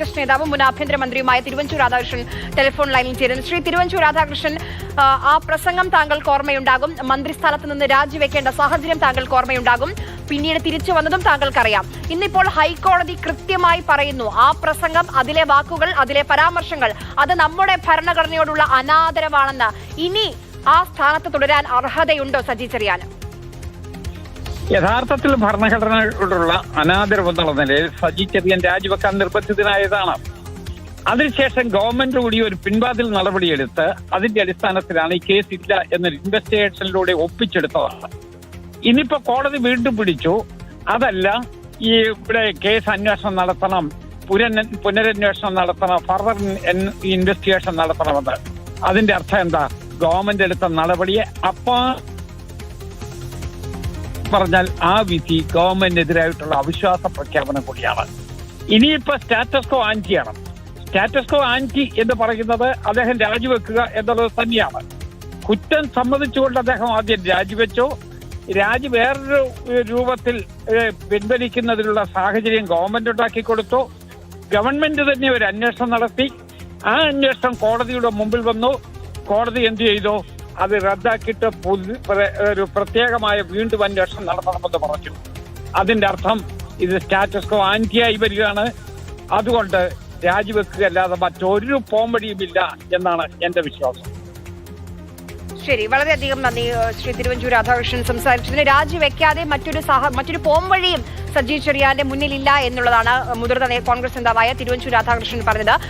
കോൺഗ്രസ് നേതാവും മുൻ ആഭ്യന്തരമന്ത്രിയുമായ തിരുവഞ്ചൂർ രാധാകൃഷ്ണൻ ടെലിഫോൺ ലൈനിൽ ചേരുന്നു. ശ്രീ തിരുവഞ്ചൂർ രാധാകൃഷ്ണൻ ആ, പ്രസംഗം താങ്കൾക്ക് ഓർമ്മയുണ്ടാകും. മന്ത്രിസ്ഥാനത്ത് നിന്ന് രാജിവെക്കേണ്ട സാഹചര്യം താങ്കൾക്ക് ഓർമ്മയുണ്ടാകും. പിന്നീട് തിരിച്ചു വന്നതും താങ്കൾക്കറിയാം. ഇന്നിപ്പോൾ ഹൈക്കോടതി കൃത്യമായി പറയുന്നു ആ പ്രസംഗം അതിലെ വാക്കുകൾ അതിലെ പരാമർശങ്ങൾ അത് നമ്മുടെ ഭരണഘടനയോടുള്ള അനാദരവാണെന്ന്. ഇനി ആ സ്ഥാനത്ത് തുടരാൻ അർഹതയുണ്ടോ സജി ചെറിയാൻ യഥാർത്ഥത്തിൽ ഭരണഘടനയോടുള്ള അനാദരവ് എന്നുള്ള നിലയിൽ സജി ചെറിയൻ രാജിവെക്കാൻ നിർബന്ധിതനായതാണ്. അതിനുശേഷം ഗവൺമെന്റ് കൂടി ഒരു പിൻവാതിൽ നടപടിയെടുത്ത് അതിന്റെ അടിസ്ഥാനത്തിലാണ് ഈ കേസ് ഇല്ല എന്നൊരു ഇൻവെസ്റ്റിഗേഷനിലൂടെ ഒപ്പിച്ചെടുത്തതാണ്. ഇനിയിപ്പോ കോടതി വീണ്ടും പിടിച്ചു. അതല്ല ഈ ഇവിടെ കേസ് അന്വേഷണം നടത്തണം പുനര പുനരന്വേഷണം നടത്തണം ഫർദർ ഇൻവെസ്റ്റിഗേഷൻ നടത്തണമെന്ന്. അതിന്റെ അർത്ഥം എന്താ? ഗവൺമെന്റ് എടുത്ത നടപടിയെ അപ്പാ പറഞ്ഞാൽ ആ വിധി ഗവൺമെന്റിനെതിരായിട്ടുള്ള അവിശ്വാസ പ്രഖ്യാപനം കൂടിയാണ്. ഇനിയിപ്പോ സ്റ്റാറ്റസ് കോ ആൻ ചെയ്യണം സ്റ്റാറ്റസ് കോ ആന്റി എന്ന് പറയുന്നത് അദ്ദേഹം രാജിവെക്കുക എന്നുള്ളത് തന്നെയാണ്. കുറ്റം സമ്മതിച്ചുകൊണ്ട് അദ്ദേഹം ആദ്യം രാജിവെച്ചു. രാജി വേറൊരു രൂപത്തിൽ പിൻവലിക്കുന്നതിനുള്ള സാഹചര്യം ഗവൺമെന്റ് ഉണ്ടാക്കി കൊടുത്തു. ഗവൺമെന്റ് തന്നെ ഒരു അന്വേഷണം നടത്തി. ആ അന്വേഷണം കോടതിയുടെ മുമ്പിൽ വന്നു. കോടതി എന്ത് ചെയ്തു? അത് റദ്ദാക്കിയിട്ട് ഒരു പ്രത്യേകമായ വീണ്ടും അന്വേഷണം നടത്തണമെന്ന് പറഞ്ഞു. അതിന്റെ അർത്ഥം ഇത് സ്റ്റാറ്റസ് കോ ആന്റിയായി വരികയാണ്. അതുകൊണ്ട് രാജിവെക്കുക അല്ലാതെ മറ്റൊരു പോംവഴിയുമില്ല എന്നാണ് എന്റെ വിശ്വാസം. ശരി വളരെയധികം നന്ദി ശ്രീ തിരുവഞ്ചൂർ രാധാകൃഷ്ണൻ സംസാരിച്ചതിന് രാജിവെക്കാതെ മറ്റൊരു സഹ മറ്റൊരു പോംവഴിയും സജി ചെറിയാന്റെ മുന്നിലില്ല എന്നുള്ളതാണ് മുതിർന്ന കോൺഗ്രസ് നേതാവായ തിരുവഞ്ചൂർ രാധാകൃഷ്ണൻ പറഞ്ഞത്.